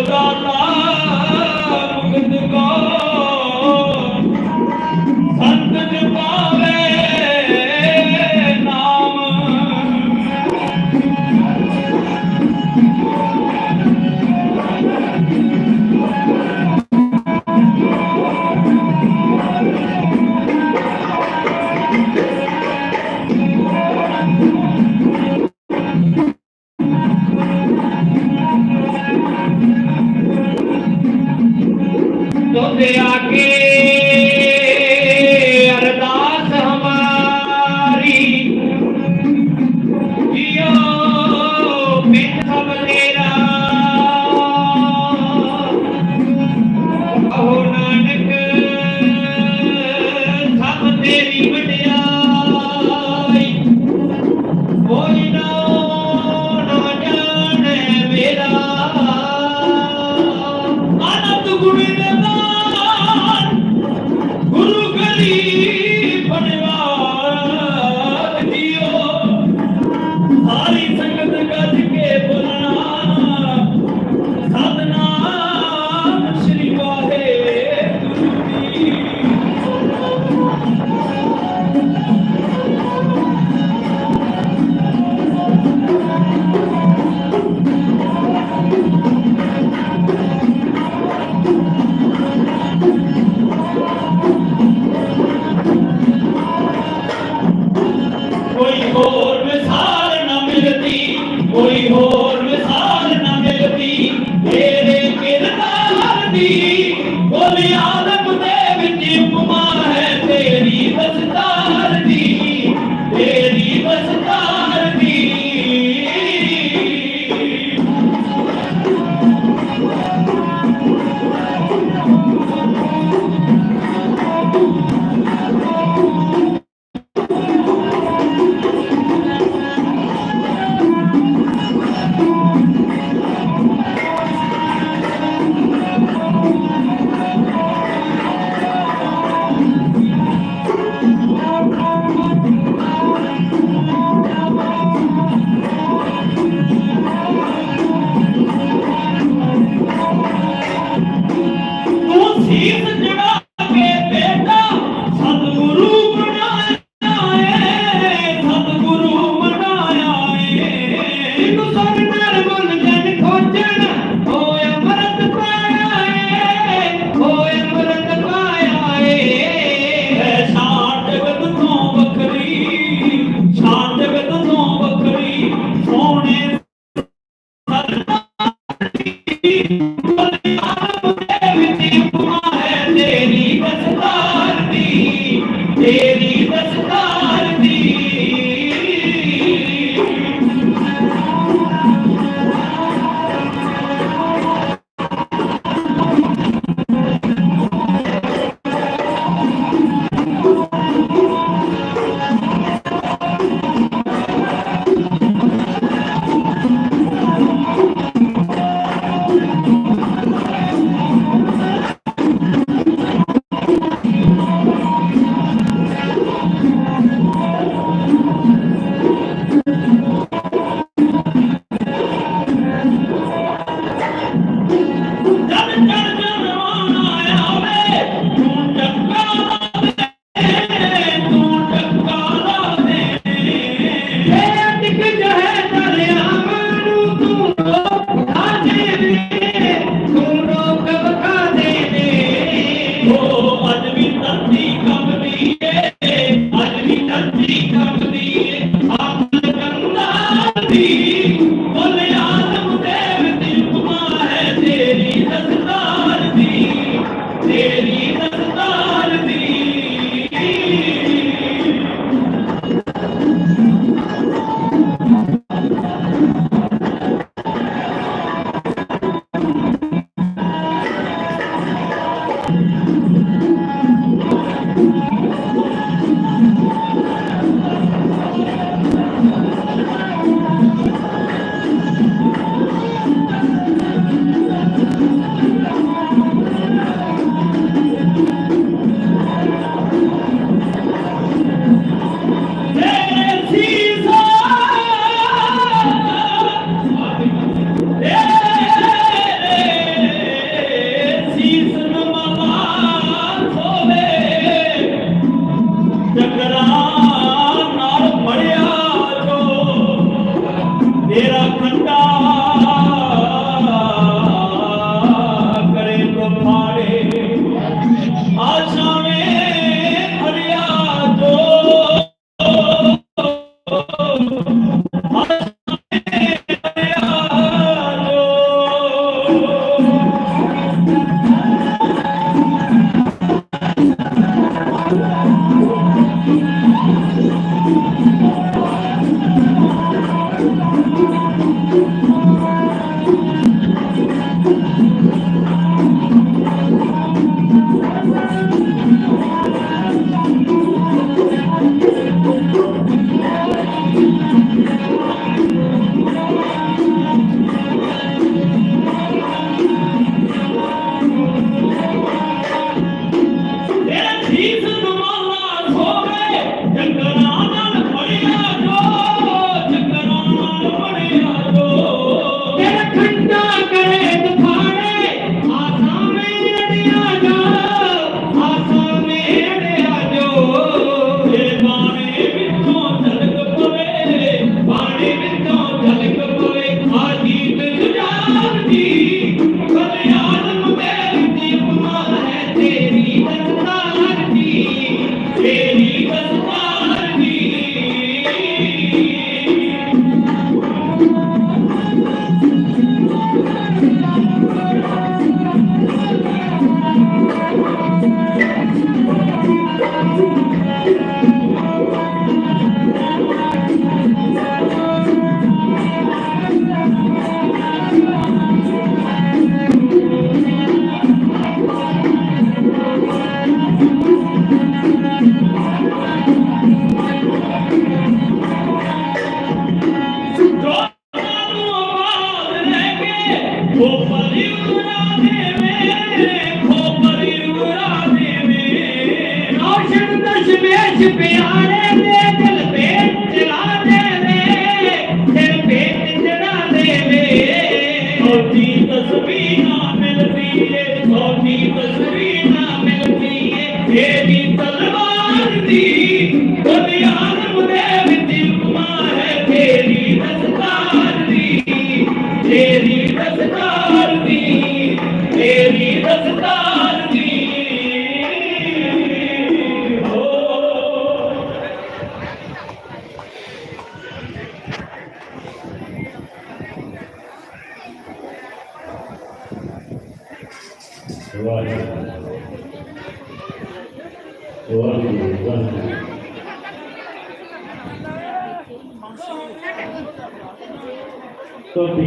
খোদা बोली कुमार है तेरी சீசன் மாமா சோகே எங்கள் ஆனா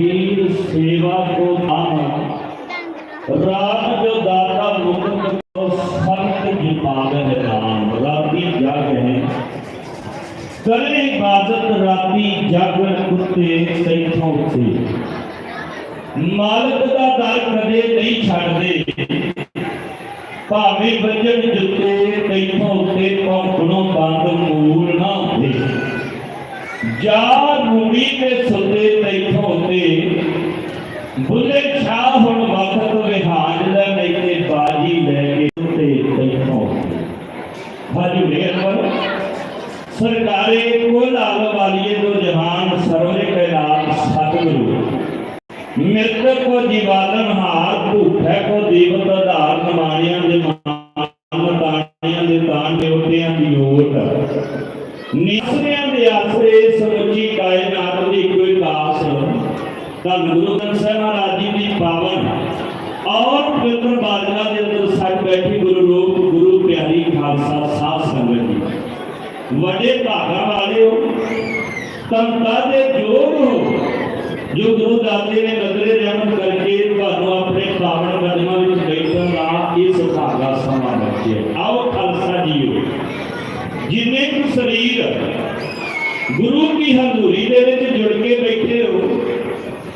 वीर सेवा को आना रात जो दाता मुकुंद को संत की पावे है नाम राती जाग है। करे इबादत, राती जाग कुत्ते सही से। मालक का दर कदे नहीं छड़दे ਭਾਵੇਂ ਵੱਜਣ ਜੁੱਤੇ ਕਈਆਂ ਉੱਤੇ ਪੌਂਕਣੋਂ ਬੰਦ ਮੂਲ ਨਾ ਜਾ ਰੂੜੀ ਤੇ ਸੁੱਤੇ ਤੈਥੋਂ ਉੱਤੇ ਬੁੱਲੇ ਛਾ ਹੁਣ ਵਕਤ ਵਿਹਾਜ ਲੈ ਨਹੀਂ ਬਾਜੀ ਲੈ ਕੇ ਉੱਤੇ ਤੈਥੋਂ ਹਾਜੀ ਮੇਰਵਰ ਸਰਕਾਰੇ ਕੁਲ ਆਲ ਵਾਲੀਏ ਦੋ ਜਹਾਨ ਸਰਵੇ ਕੈਲਾਸ਼ ਸਤਿਗੁਰੂ ਮਿਰਤ ਕੋ ਜੀਵਾਲਨ ਹਾਰ, ਭੂਖੈ ਕੋ ਦੀਵਤ ਆਧਾਰ ਨਮਾਣਿਆਂ ਦੇ ਮਾਨ, ਤਾਣਿਆਂ ਦੇ ਤਾਣ ਦੇਵਤਿਆਂ ਦੀ ਓਟ। ਨਿਸਰਿਆਂ ਵੱਡੇ ਭਾਗਾ ਵਾਲਿਓ ਤੰਤਾ ਦੇ ਜੋਗ ਹੋ। ਜੋ ਗੁਰੂ ਦਾਤੇ ਨੇ ਨਜ਼ਰੇ ਰਹਿਮਤ ਕਰਕੇ ਤੁਹਾਨੂੰ ਆਪਣੇ ਪਾਵਨ ਕਦਮਾਂ ਵਿੱਚ ਬੈਠਣ ਦਾ ਇਹ ਸੁਖਾਗਾ ਸਮਾਂ ਬਖਸ਼ਿਆ। ਆਓ ਖਾਲਸਾ ਜੀਓ। ਜਿੰਨੇ ਕੁ ਸਰੀਰ ਗੁਰੂ ਕੀ ਹਜ਼ੂਰੀ ਦੇ ਵਿੱਚ ਜੁੜ ਕੇ ਬੈਠੇ ਹੋ,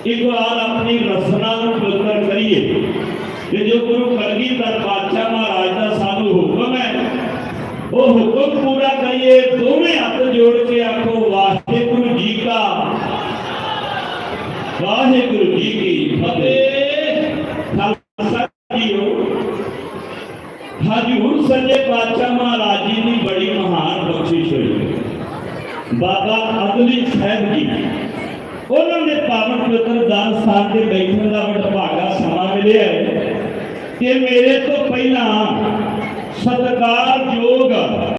ਇੱਕ ਵਾਰ ਆਪਣੀ ਰਸਨਾ ਨੂੰ ਪਵਿੱਤਰ ਕਰੀਏ। ਤੇ ਜੋ ਗੁਰੂ ਕਲਗੀਧਰ ਪਾਤਸ਼ਾਹ ਮਹਾਰਾਜ ਦਾ ਸਾਨੂੰ ਹੁਕਮ ਹੈ वो हुक्म पूरा करिए, दोनों हाथ जोड़ के आखो वाहे गुरु जी का। वाहे गुरु जी की फतेह। बड़ी महान बख्शिश हुई। बाबा साहब जी, उन्होंने पावन पुत्र दान साहब के बैठने का वडभागा समा मिले है। कि मेरे तो पहला ਸਤਿਕਾਰਯੋਗ